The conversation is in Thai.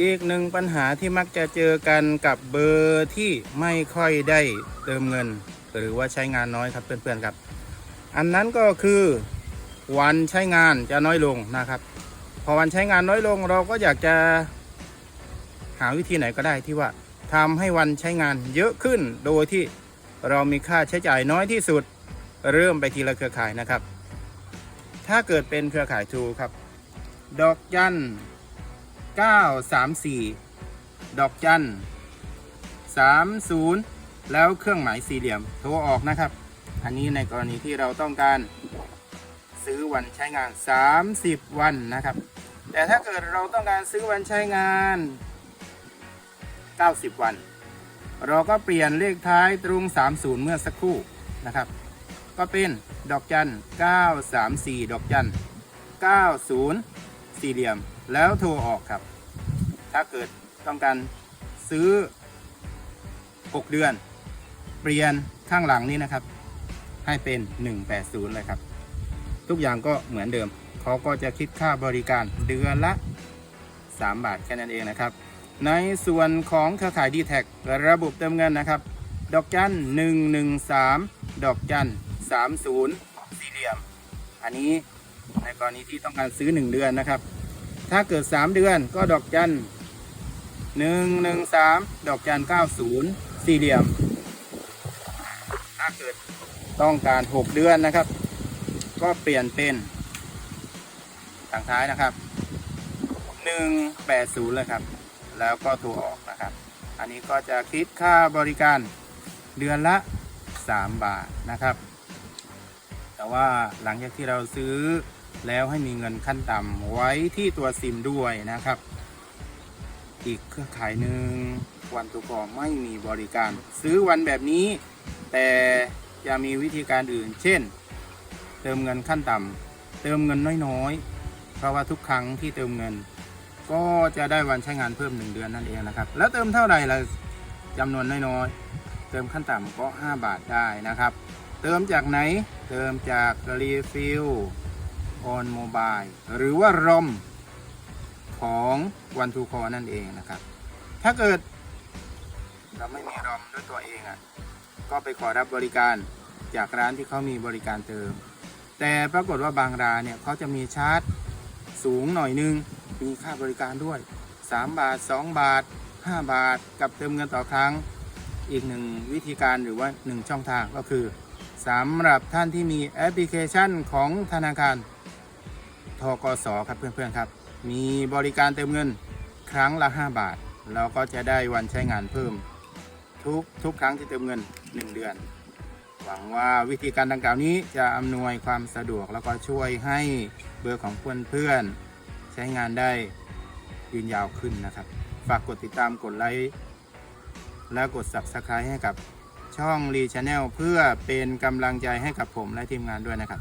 อีกหนึ่งปัญหาที่มักจะเจอกันกับเบอร์ที่ไม่ค่อยได้เติมเงิน หรือว่าใช้งานน้อยครับเพื่อนๆครับ อันนั้นก็คือวันใช้งานจะน้อยลงนะครับ พอวันใช้งานน้อยลงเราก็อยากจะหาวิธีไหนก็ได้ที่ว่าทำให้วันใช้งานเยอะขึ้นโดยที่เรามีค่าใช้จ่ายน้อยที่สุดเริ่มไปทีละเครือข่ายนะครับ ถ้าเกิดเป็นเครือข่ายทูครับ ดอกจัน 934 ดอกจัน30 แล้วเครื่องหมายสี่เหลี่ยมโทรออกนะครับ อันนี้ในกรณีที่เราต้องการซื้อวันใช้งาน 30 วันนะครับ แต่ถ้าเกิดเราต้องการซื้อวันใช้งาน 90 วัน เราก็เปลี่ยนเลขท้ายตรง 30 เมื่อสักครู่นะครับ ก็เป็นดอกจัน934 ดอกจัน90 สี่เหลี่ยม แล้วโทรออกครับ ถ้าเกิดต้องการซื้อ 6 เดือน เปลี่ยนข้างหลังนี้นะครับ ให้เป็น 180 เลยครับ ทุกอย่างก็เหมือนเดิม เขาก็จะคิดค่าบริการเดือนละ 3 บาทแค่นั้นเองนะครับ ในส่วนของเครือข่ายดีแท็ระบบเติมเงินนะครับ ดอกจัน 113 ดอกจัน 30 สี่เหลี่ยม อันนี้ ในกรณีที่ต้องการซื้อ 1 เดือนนะครับ ถ้าเกิด 3 เดือนก็ดอกจัน113ดอกจัน90สี่เหลี่ยม ถ้าเกิดต้องการ 6 เดือนนะครับ ก็เปลี่ยนเป็นทางท้ายนะครับ180เลยครับ แล้วก็โทรออกนะครับ อันนี้ก็จะคิดค่าบริการเดือนละ 3 บาทนะครับ แต่ว่าหลังจากที่เราซื้อ แล้วให้มีเงินขั้นต่ำไว้ที่ตัวซิมด้วยนะครับ อีกเครือข่ายหนึ่งวันตุกอไม่มีบริการ ซื้อวันแบบนี้ แต่จะมีวิธีการอื่น เช่น เติมเงินขั้นต่ำเติมเงินน้อยๆ เพราะว่าทุกครั้งที่เติมเงิน ก็จะได้วันใช้งานเพิ่ม 1 เดือนนั่นเองนะครับ แล้วเติมเท่าไหร่ละจำนวนน้อยๆ เติมขั้นต่ำก็ 5 บาทได้นะครับ เติมจากไหน เติมจากรีฟิล ออนโมบายหรือว่ารอมของวันทูคอนั่นเองนะครับ ถ้าเกิด เราไม่มีรอมด้วยตัวเองอะ่ะ ก็ไปขอรับบริการจากร้านที่เขามีบริการเติม แต่ปรากฏว่าบางร้านเนี่ยเขาจะมีชาร์จสูงหน่อยนึง มีค่าบริการด้วย 3 บาท 2 บาท 5 บาท กับเติมเงินต่อครั้ง อีกหนึ่งวิธีการหรือว่า 1 ช่องทางก็คือสำหรับท่านที่มีแอปพลิเคชันของธนาคาร ทกสครับเพื่อนๆครับ มีบริการเติมเงินครั้งละ 5 บาท เราก็จะได้วันใช้งานเพิ่ม ทุกทุกครั้งที่เติมเงิน 1 เดือน หวังว่าวิธีการดังกล่าวนี้จะอำนวยความสะดวกแล้วก็ช่วยให้เบอร์ของเพื่อนๆใช้งานได้ยืนยาวขึ้นนะครับ ฝากกดติดตามกดไลค์และกด Subscribe ให้กับช่องรีช n แนลเพื่อเป็นกำลังใจให้กับผมและทีมงานด้วยนะครับ